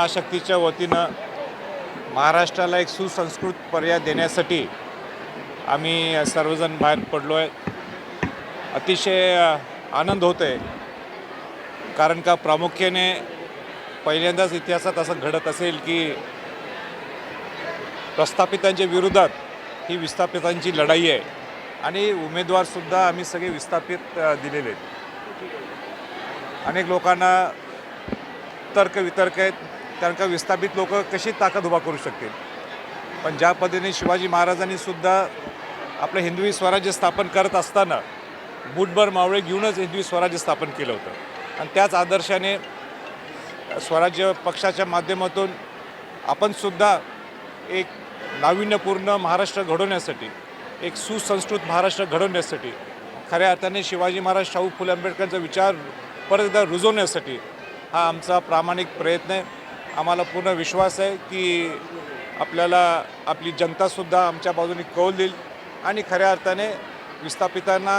महाशक्तीच्या वतीनं महाराष्ट्राला एक सुसंस्कृत पर्याय देण्यासाठी आम्ही सर्वजण बाहेर पडलो आहे अतिशय आनंद होतो आहे कारण का प्रामुख्याने पहिल्यांदाच इतिहासात असं घडत असेल की प्रस्थापितांच्या विरोधात ही विस्थापितांची लढाई आहे. आणि उमेदवारसुद्धा आम्ही सगळे विस्थापित दिलेले आहेत. अनेक लोकांना तर्क वितर्क आहेत. कारण का विस्थापित लोक कशी ताकद उभा करू शकतील? पण ज्या पद्धतीने शिवाजी महाराजांनी सुद्धा आपलं हिंदवी स्वराज्य स्थापन करत असताना बुटभर मावळे घेऊनच हिंदवी स्वराज्य स्थापन केलं होतं. आणि त्याच आदर्शाने स्वराज्य पक्षाच्या माध्यमातून आपणसुद्धा एक नाविन्यपूर्ण महाराष्ट्र घडवण्यासाठी एक सुसंस्कृत महाराष्ट्र घडवण्यासाठी खऱ्या अर्थाने शिवाजी महाराज शाहू फुले आंबेडकरांचा विचार परत एकदा रुजवण्यासाठी हा आमचा प्रामाणिक प्रयत्न आहे. आम्हाला पूर्ण विश्वास आहे की आपल्याला आपली जनतासुद्धा आमच्या बाजूने कौल देईल आणि खऱ्या अर्थाने विस्थापितांना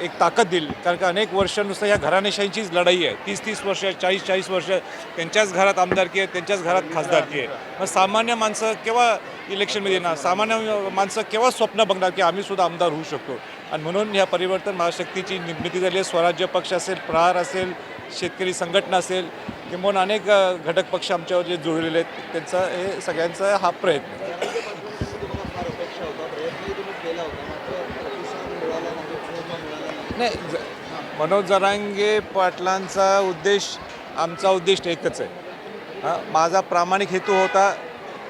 एक ताकद देईल. कारण का अनेक वर्ष नुसतं या घराणेशाहीचीच लढाई आहे. तीस तीस वर्ष चाळीस चाळीस वर्ष त्यांच्याच घरात आमदारकी आहे त्यांच्याच घरात खासदारकी आहे. मग सामान्य माणसं केव्हा इलेक्शनमध्ये येणार? सामान्य माणसं केव्हा स्वप्न बघणार की आम्ही सुद्धा आमदार होऊ शकतो? आणि म्हणून ह्या परिवर्तन महाशक्तीची निर्मिती झाली आहे. स्वराज्य पक्ष असेल प्रहार असेल शेतकरी संघटना असेल किंवा अनेक घटक पक्ष आमच्यावर जे जुळलेले आहेत त्यांचा हे सगळ्यांचा हा प्रयत्न. नाही ज- मनोज जरांगे पाटलांचा उद्देश आमचा उद्देश एकच आहे. हां माझा प्रामाणिक हेतू होता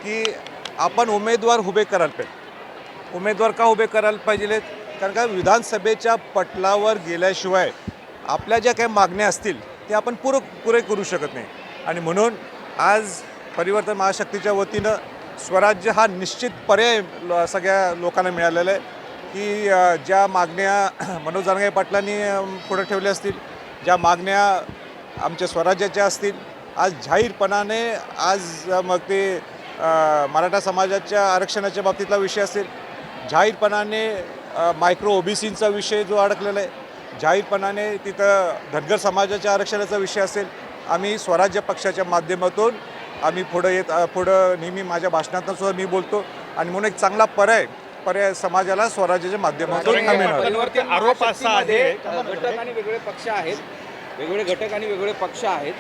की आपण उमेदवार उभे करायला पाहिजे. उमेदवार का उभे करायला पाहिजे कारण का विधानसभेच्या पटलावर गेल्याशिवाय आपल्या ज्या काही मागण्या असतील ते आपण पुर पुरे करू शकत नाही. आणि म्हणून आज परिवर्तन महाशक्तीच्या वतीनं स्वराज्य हा निश्चित पर्याय ल- सगळ्या लोकांना मिळालेला आहे. की ज्या मागण्या मनोज जरांगे पाटलांनी पुढे ठेवल्या असतील ज्या मागण्या आमच्या स्वराज्याच्या असतील आज जाहीरपणाने आज मग ते मराठा समाजाच्या आरक्षणाच्या बाबतीतला विषय असेल जाहीरपणाने मायक्रो ओबीसींचा विषय जो अडकलेला आहे जाहीरपणाने तिथं धनगर समाजाच्या आरक्षणाचा विषय असेल आम्ही स्वराज्य पक्षाच्या माध्यमातून आम्ही पुढं येत पुढं नेहमी माझ्या भाषणातून सुद्धा मी बोलतो. आणि म्हणून एक चांगला पर्याय पर्याय समाजाला स्वराज्याच्या माध्यमातून आरोप असा आहे घटक आणि वेगळे पक्ष आहेत. वेगवेगळे घटक आणि वेगवेगळे पक्ष आहेत.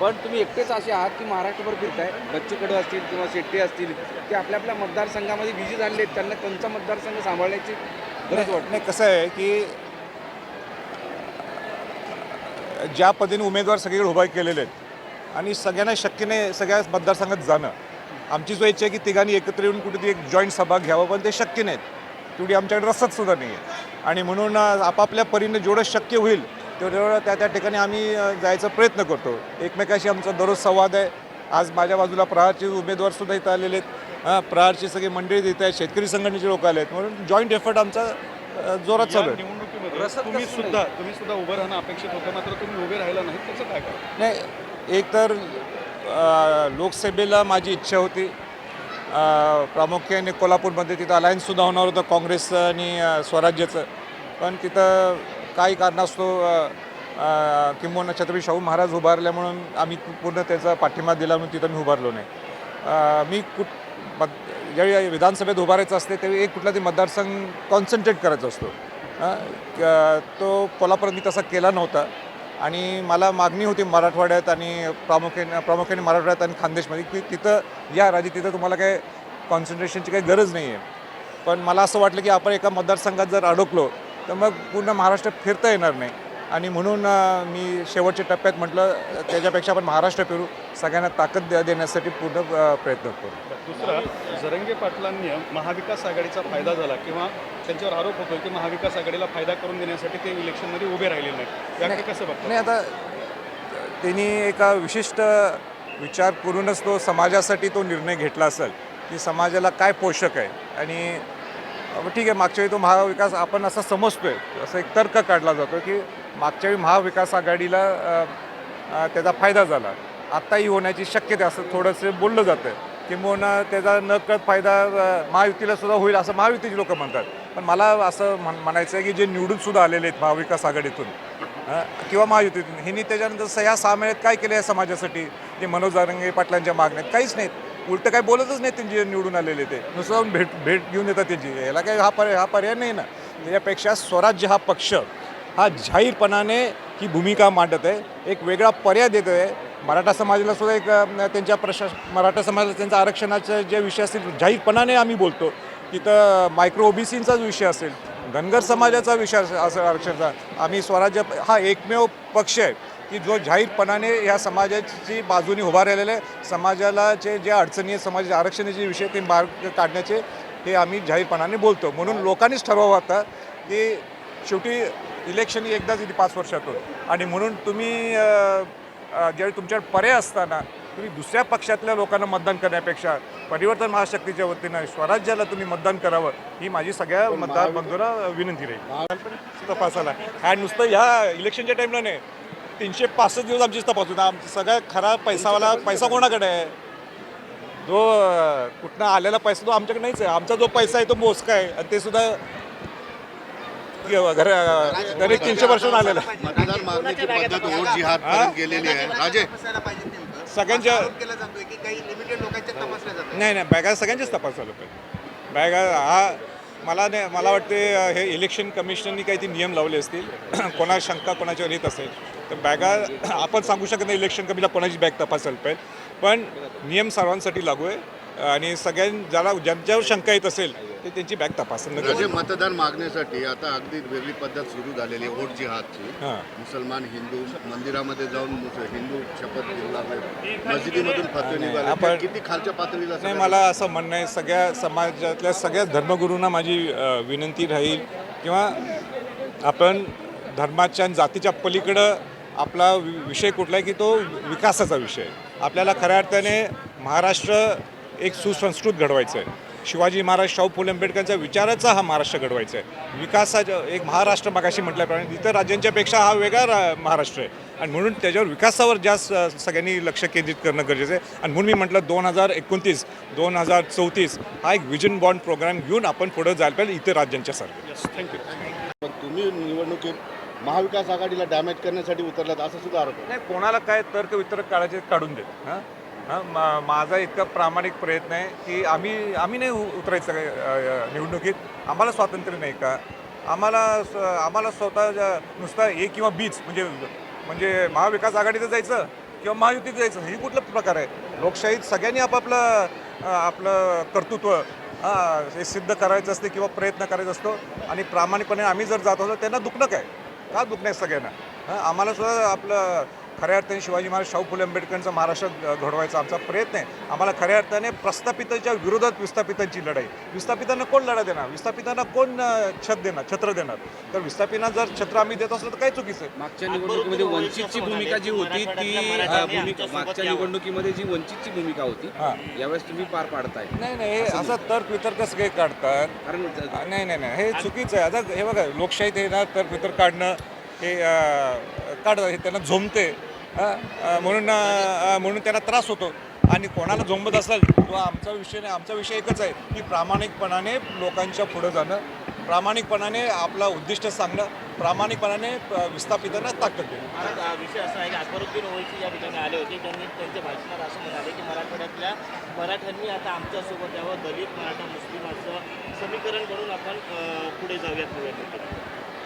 पण तुम्ही एकटेच असे आहात की महाराष्ट्रभर फिरताय? बच्चू कडू असतील किंवा शेट्टी असतील ते आपल्या आपल्या मतदारसंघामध्ये बिझी झालेले आहेत. त्यांना त्यांचा मतदारसंघ सांभाळण्याची गरज वाटते. नाही कसं आहे की ज्या पद्धतीने उमेदवार सगळीकडे उभा केलेले आहेत. आणि सगळ्यांना शक्य नाही सगळ्या मतदारसंघात जाणं. आमची जो इच्छा आहे की तिघांनी एकत्र येऊन कुठेतरी एक जॉईंट सभा घ्यावं पण ते शक्य नाहीत. तेवढी आमच्याकडे रसद सुद्धा नाही आहे आणि म्हणून आपापल्या परीने जेवढं शक्य होईल तेवढं त्या त्या ठिकाणी आम्ही जायचा प्रयत्न करतो. एकमेकाशी आमचा दररोज संवाद आहे. आज माझ्या बाजूला प्रहारचे उमेदवार सुद्धा इथं आलेले आहेत. हां प्रहारची सगळी मंडळी इथं आहेत. शेतकरी संघटनेचे लोक आले आहेत म्हणून जॉईंट एफर्ट आमचा जोरात चालू आहे. निवडणुकीमध्ये तुम्ही सुद्धा तुम्ही सुद्धा उभं राहणं अपेक्षित होतं मात्र तुम्ही उभे राहिला नाही त्याचं काय कारण? नाही एक तर अ, लोकसभेला माझी इच्छा होती. प्रामुख्याने कोल्हापूरमध्ये तिथं अलायन्ससुद्धा होणार होतं काँग्रेस आणि स्वराज्याचं. पण तिथं काही कारणास्तव अ, किंबहुना छत्रपती शाहू महाराज उभारल्या म्हणून आम्ही पूर्ण त्याचा पाठिंबा दिला म्हणून तिथं मी उभारलो नाही. मी कुठ ज्यावेळी विधानसभेत उभारायचं असते त्यावेळी एक कुठला तरी मतदारसंघ कॉन्सन्ट्रेट करायचा असतो. तो कोल्हापुरात मी तसा केला नव्हता. आणि मला मागणी होती मराठवाड्यात आणि प्रामुख्याने प्रामुख्याने मराठवाड्यात आणि खानदेशमध्ये की तिथं या राजे तिथं तुम्हाला काय कॉन्सन्ट्रेशनची काही गरज नाही आहे पण मला असं वाटलं की आपण एका मतदारसंघात जर अडकलो तर मग पूर्ण महाराष्ट्र फिरता येणार नाही. आणि म्हणून मी शेवटच्या टप्प्यात म्हटलं त्याच्यापेक्षा आपण महाराष्ट्र फिरू. सगळ्यांना ताकद द्या- देण्यासाठी पूर्ण प्रयत्न करू. दुसरं जरंगे पाटलांनी महाविकास आघाडीचा फायदा झाला किंवा त्यांच्यावर आरोप होतो की महाविकास आघाडीला फायदा करून देण्यासाठी ते इलेक्शनमध्ये उभे राहिलेले नाहीत. याकडे कसं बघतात? नाही आता त्यांनी एका विशिष्ट विचार करूनच तो समाजासाठी तो निर्णय घेतला असेल की समाजाला काय पोषक आहे. आणि ठीक आहे मागच्या वेळी तो महाविकास आपण असं समजतोय असं एक तर्क काढला जातो की मागच्या वेळी महाविकास आघाडीला त्याचा फायदा झाला. आत्ताही होण्याची शक्यता असं थोडंसं बोललं जातं किंबहुना त्याचा नकळत फायदा महायुतीला सुद्धा होईल असं महायुतीचे लोक म्हणतात. पण मला असं म्हण म्हणायचं आहे की जे निवडून सुद्धा आलेले आहेत महाविकास आघाडीतून किंवा महायुतीतून ह्यांनी त्याच्यानंतर स- या सहा महिन्यात काय केलं या समाजासाठी? ते मनोज जारंगे पाटलांच्या मागण्यात काहीच नाहीत. उलटं काय बोलतच नाही त्यांचे निवडून आलेले ते. नुसतं भेट भेट घेऊन येतात त्यांची. याला काय हा पर्याय हा पर्याय नाही ना. त्याच्यापेक्षा स्वराज्य हा पक्ष हा जाहीरपणाने ही भूमिका मांडत आहे. एक वेगळा पर्याय देत आहे. मराठा समाजाला सुद्धा एक त्यांच्या प्रशा मराठा समाजाला त्यांचा आरक्षणाच्या जे विषय असतील जाहीरपणाने आम्ही बोलतो. तिथं मायक्रो ओबीसींचाच विषय असेल धनगर समाजाचा विषय असेल आरक्षणाचा आम्ही स्वराज्य हा एकमेव पक्ष आहे की जो जाहीरपणाने या समाजाची बाजूने उभा राहिलेला आहे. समाजाला जे ज्या अडचणी आहेत समाजाच्या आरक्षणाचे विषय ते मार्ग काढण्याचे हे आम्ही जाहीरपणाने बोलतो. म्हणून लोकांनीच ठरवावं आता की शेवटी इलेक्शन ही एकदाच येते पाच वर्षातून. आणि म्हणून तुम्ही ज्यावेळी तुमच्याकडे पर्याय असताना तुम्ही दुसऱ्या पक्षातल्या लोकांना मतदान करण्यापेक्षा परिवर्तन महाशक्तीच्या वतीनं स्वराज्याला तुम्ही मतदान करावं ही माझी सगळ्या मतदार बंधूंना विनंती राहील. तपासाला. आणि नुसतं ह्या इलेक्शनच्या टाईमला नाही तीनशे पासष्ट दिवस आमचीच तपास होता. आमचा सगळा खरा पैसावाला पैसा कोणाकडे आहे? जो कुठनं आलेला पैसा तो आमच्याकडे नाहीच आहे. आमचा जो पैसा आहे तो मोजका आहे. आणि ते सुद्धा घर तरी तीनशे वर्षांनी आलेला आहे. मतदार मागण्याची पद्धत वोट जिहाद पर्यंत गेलेली आहे. राजे? सगळ्यांच्या नाही नाही बॅगा सगळ्यांचेच तपास झालं पाहिजे बॅगा हा मला नाही मला वाटते हे इलेक्शन कमिशननी काही ते नियम लावले असतील. कोणा शंका कोणाच्यावर येत असेल तर बॅगा आपण सांगू शकत नाही इलेक्शन कमिशनला कोणाची बॅग तपासायला पाहिजे. पण नियम सर्वांसाठी लागू आहे. आणि सगळ्यां ज्याला ज्यांच्यावर शंका येत असेल ते त्यांची बॅग गरजेचं मतदान मागण्यासाठी आता अगदी वेगळी पद्धत सुरू झालेली आहे वोट जिहादची हां. मुसलमान हिंदू मंदिरामध्ये जाऊन हिंदू शपथ मस्जिदीमधून फतवे निघाले. आपण- किती खालच्या पातळीला नाही मला असं म्हणणं आहे सगळ्या समाजातल्या सगळ्या धर्मगुरूंना माझी विनंती राहील. किंवा आपण धर्माच्या जातीच्या पलीकडं आपला विषय कुठला आहे की तो विकासाचा विषय. आपल्याला खऱ्या अर्थाने महाराष्ट्र एक सुसंस्कृत घडवायचं आहे शिवाजी महाराज शाहू फुले आंबेडकरांच्या विचाराचा हा महाराष्ट्र घडवायचा आहे विकासाच्या एक महाराष्ट्र मगाशी म्हटल्याप्रमाणे इतर राज्यांच्या पेक्षा हा वेगळा रा महाराष्ट्र आहे. आणि म्हणून त्याच्यावर विकासावर जास्त सगळ्यांनी लक्ष केंद्रित करणं गरजेचं आहे. आणि म्हणून मी म्हटलं दोन हजार एकोणतीस दोन हजार चौतीस हा एक विजन बॉन्ड प्रोग्राम घेऊन आपण पुढे जायला पाहिजे इतर राज्यांच्या सारखं. थँक्यू पण तुम्ही निवडणुकीत महाविकास आघाडीला डॅमेज करण्यासाठी उतरलात असं सुद्धा आरोप. नाही कोणाला काय तर्क वितर्क काढायचे काढून देत हां? हां मा माझा इतका प्रामाणिक प्रयत्न आहे की आम्ही आम्ही नाही उ- उतरायचं निवडणुकीत. आम्हाला स्वातंत्र्य नाही का? आम्हाला स्व- आम्हाला स्वतः नुसता ए किंवा बीच म्हणजे म्हणजे महाविकास आघाडीचं जायचं किंवा महायुतीत जायचं हे कुठला प्रकार आहे? लोकशाहीत सगळ्यांनी आपापलं आपलं कर्तृत्व हां हे सिद्ध करायचं असते किंवा प्रयत्न करायचा असतो. आणि प्रामाणिकपणे आम्ही जर जात असतो त्यांना दुखणं काय? का दुखणं आहे सगळ्यांना? हां आम्हाला सुद्धा आपलं खऱ्या अर्थाने शिवाजी महाराज शाहू फुले आंबेडकरांचा महाराष्ट्र घडवायचा आमचा प्रयत्न आहे. आम्हाला खऱ्या अर्थाने प्रस्थापितांच्या विरोधात विस्थापितांची लढाई. विस्थापितांना कोण लढा देणार? विस्थापितांना कोण छत देणार? छत्र देणार? तर विस्थापितांना जर छत्र आम्ही देत असलो तर काय चुकीचं आहे? मागच्या निवडणुकीमध्ये वंचितची भूमिका जी होती ती मागच्या निवडणुकीमध्ये जी वंचितची भूमिका होती हां. यावेळेस तुम्ही पार पाडताय. नाही नाही हे असं तर्क वितर्क सगळे काढतात. नाही नाही नाही हे चुकीचं आहे. आता हे बघा लोकशाहीत हे ना तर पितर काढणं हे अं, काढ हे त्यांना? अं, म्हणून म्हणून त्यांना त्रास होतो. आणि कोणाला झोंबत असेल तो आमचा विषय नाही आमचा विषय एकच आहे की प्रामाणिकपणाने लोकांच्या पुढं जाणं प्रामाणिकपणाने आपला उद्दिष्ट सांगणं प्रामाणिकपणाने विस्थापितांना ताकद देणं. हा विषय असा आहे की अकबरुद्दीन ओवैसी या ठिकाणी आले होते त्यांनी त्यांच्या भाषणात असं म्हणाले की मराठवाड्यातल्या मराठ्यांनी आता आमच्यासोबत यावं दलित मराठा मुस्लिम असं समीकरण करून आपण पुढे जाऊयात.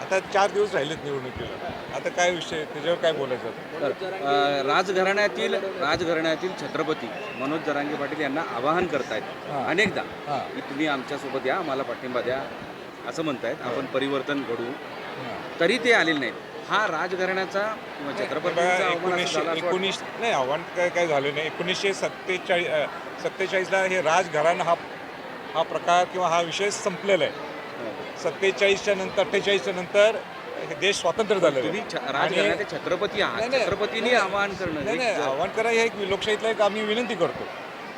आता चार दिवस राहिलेत निवडणुकीला. आता काय विषय त्याच्यावर काय बोलायचं? तर अ, राजघराण्यातील राजघराण्यातील छत्रपती मनोज जरांगे पाटील यांना आवाहन करतायत. हां. अनेकदा हां. की तुम्ही आमच्यासोबत या आम्हाला पाठिंबा द्या असं म्हणतायत. आपण परिवर्तन घडवू. हां. तरी ते आलेले नाहीत. हा राजघराण्याचा किंवा छत्रपतींचा असं एकोणीसशे झाला असं वाटतं. एकोणीस नाही आव्हान काय काय झालं नाही. एकोणीसशे सत्तेचाळीस सत्तेचाळीसला हे राजघराणं हा हा प्रकार किंवा हा विषय संपलेला आहे. सत्तेचाळीसच्या नंतर अठ्ठेचाळीसच्या नंतर देश स्वातंत्र्य झालेलं तुम्ही छत्रपती आहात. छत्रपतींनी आवाहन करणं नाही हे नाही ज- आव्हान करा हे एक लोकशाहीतला एक आम्ही विनंती करतो.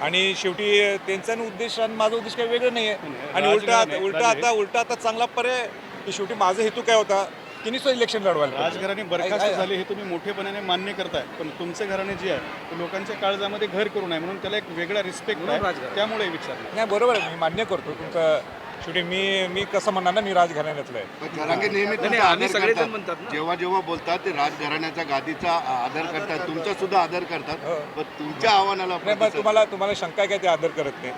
आणि शेवटी त्यांचा उद्देश आणि माझा उद्देश काही वेगळं नाही आहे आणि उलटा उलटा आता उलटा आता चांगला पर्याय की शेवटी माझा हेतू काय होता? तिने सुद्धा इलेक्शन लढवायला. राजघराणे आहे- बरखास्त झाले हे तुम्ही मोठेपणाने मान्य करताय. पण तुमचे घराणे जे आहे ते लोकांच्या काळजामध्ये घर करू नये म्हणून त्याला एक वेगळा रिस्पेक्ट. त्यामुळे विचारलं. नाही बरोबर आहे. मी मान्य करतो. तुमचं शेवटी मी मी कसं म्हणणार ना मी राजघराण्यातलं आहे पण नेहमी नाही, तुमचा आम्ही आदर सगळेजण करतात. म्हणतात ना. जेव्हा जेव्हा बोलतात ते राजघराण्याच्या गादीचा आदर करतात तुमचा सुद्धा आदर करतात हो. पण तुमच्या आव्हानाला नाही पण प्रतिसाद- तुम्हाला तुम्हाला शंका आहे काय ते आदर करत नाही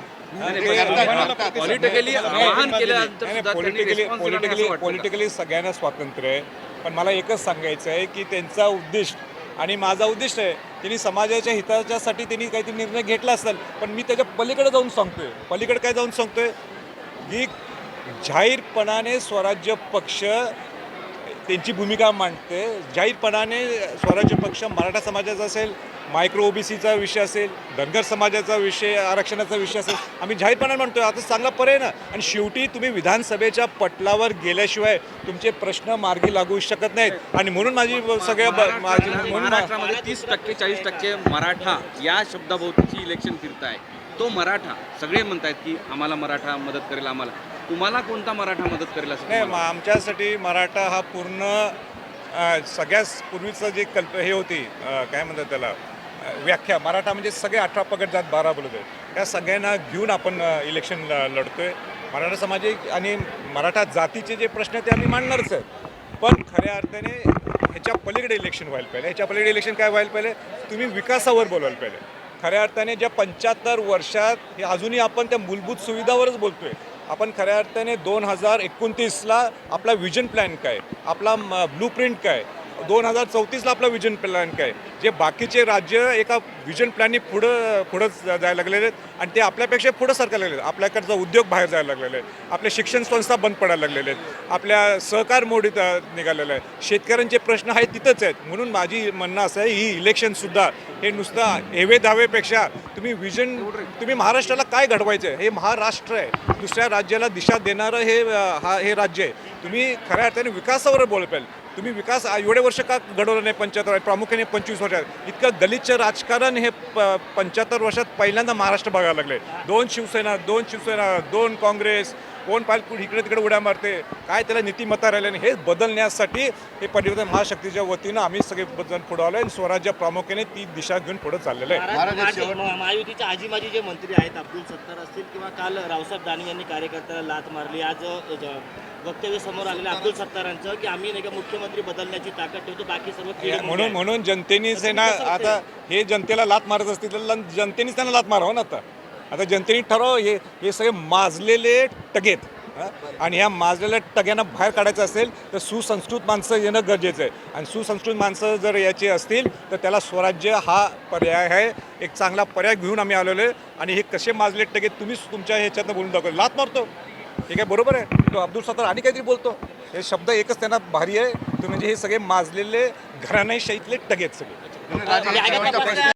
ते-. पॉलिटिकली आवाहन केल्यानंतर सुद्धा त्यांनी पॉलिटिकली response दिला नाही असं पॉलिटिकली वाटतं का? पॉलिटिकली सगळ्यांना स्वातंत्र्य आहे पण मला एकच सांगायचं आहे की त्यांचा उद्दिष्ट आणि माझा उद्दिष्ट आहे त्यांनी समाजाच्या हिताच्यासाठी त्यांनी काहीतरी निर्णय घेतला असेल पण मी त्याच्या पलीकडे जाऊन सांगतोय पलीकडे काय जाऊन सांगतोय की जाहीरपणाने स्वराज्य पक्ष त्यांची भूमिका मांडते. जाहीरपणाने स्वराज्य पक्ष मराठा समाजाचा असेल मायक्रो ओबीसीचा विषय असेल धनगर समाजाचा विषय आरक्षणाचा विषय असेल आम्ही जाहीरपणाने म्हणतोय आता चांगला पर्याय ना. आणि शेवटी तुम्ही विधानसभेच्या पटलावर गेल्याशिवाय तुमचे प्रश्न मार्गी लागू शकत नाहीत. आणि म्हणून माझी सगळ्या ब- माझी म्हणून मा- महाराष्ट्रामध्ये तीस टक्के चाळीस टक्के मराठा या शब्दाभोवतीची इलेक्शन फिरताय. तो मराठा सगळे म्हणतात की आम्हाला मराठा मदत करेल आम्हाला. तुम्हाला कोणता मराठा मदत करेल असं नाही तुम्हाला मग आमच्यासाठी मराठा हा पूर्ण अ, पूर्वीचं जे कल्प हे होती अ, काय म्हणतात त्याला अ, व्याख्या. मराठा म्हणजे सगळे अठरा पगड जात बारा बोलत आहेत त्या सगळ्यांना घेऊन आपण अ, इलेक्शन ल- लढतोय. मराठा सामाजिक आणि मराठा जातीचे जे प्रश्न आहेत ते आम्ही मांडणारच आहेत. पण खऱ्या अर्थाने ह्याच्या पलीकडे इलेक्शन व्हायला पाहिजे. ह्याच्या पलीकडे इलेक्शन काय व्हायला पाहिजे? तुम्ही विकासावर बोलायला पाहिजे. खऱ्या अर्थाने ज्या पंच्याहत्तर वर्षात हे अजूनही आपण त्या मूलभूत सुविधावरच बोलतोय. आपण खऱ्या अर्थाने दोन हजार एकोणतीसला आपला विजन प्लॅन काय? आपला ब्लू प्रिंट काय? दोन हजार चौतीसला आपला विजन प्लॅन काय? जे बाकीचे राज्य एका विजन प्लॅननी पुढं पुढं जायला लागलेले आहेत आणि ते आपल्यापेक्षा पुढं सरकायला लागले आहेत. आपल्याकडचा उद्योग बाहेर जायला लागलेले आहेत. आपल्या शिक्षण संस्था बंद पडायला लागलेले आहेत. आपल्या सहकार मोडीत अ, निघालेलं आहे शेतकऱ्यांचे प्रश्न आहेत तिथंच आहेत. म्हणून माझी म्हणणं असं आहे ही इलेक्शनसुद्धा हे नुसतं हेवे धावेपेक्षा तुम्ही विजन तुम्ही महाराष्ट्राला काय घडवायचं आहे हे महाराष्ट्र आहे. दुसऱ्या राज्याला दिशा देणारं हे हा हे राज्य आहे. तुम्ही खऱ्या अर्थाने विकासावर बोल पाहिजे तुम्ही विकास एवढे वर्ष का घडवलं नाही पंच्याहत्तर प्रामुख्याने पंचवीस वर्षात. इतकं दलितचं राजकारण हे प पंच्याहत्तर वर्षात पहिल्यांदा महाराष्ट्र बघायला लागले. दोन शिवसेना दोन शिवसेना दोन काँग्रेस कोण पाहिजे इकडे तिकडे उड्या मारते काय त्याला नीतिमत्ता राहिले नाही हे बदलण्यासाठी हे परिवर्तन महाशक्तीच्या वतीनं आम्ही सगळे जण पुढे आलो आणि स्वराज्य प्रामुख्याने ती दिशा घेऊन पुढे चाललेलं आहे महायुतीचे आजी माजी जे मंत्री आहेत अब्दुल सत्तार असतील किंवा काल रावसाहेब दानवे यांनी कार्यकर्त्याला लात मारली आज वक्तव्य समोर आलेलं अब्दुल सत्तारांचं की आम्ही नाही का मुख्यमंत्री बदलण्याची ताकद ठेवतो बाकी सर्व म्हणून. म्हणून जनतेनेच आहे ना? आता हे जनतेला लात मारत असतील तर जनतेनेच त्यांना लात मारावं ना आता आता जनतेने ठरव हे हे सगळे माजलेले टगेत. आणि ह्या माजलेल्या टग्यांना बाहेर काढायचं असेल तर सुसंस्कृत माणसं येणं गरजेचं आहे. आणि सुसंस्कृत माणसं जर याची असतील तर त्याला स्वराज्य हा पर्याय आहे. एक चांगला पर्याय घेऊन आम्ही आलेलो आहे. आणि हे कसे माजले टगेत तुम्हीच तुमच्या ह्याच्यातनं बोलून दाखव. लात मारतो. हे काय बरोबर आहे? तो अब्दुल सत्तार आणि काहीतरी बोलतो. हे शब्द एकच त्यांना भारी आहे. तो म्हणजे हे सगळे माजलेले घराण्याशाहीतले टगेत सगळे.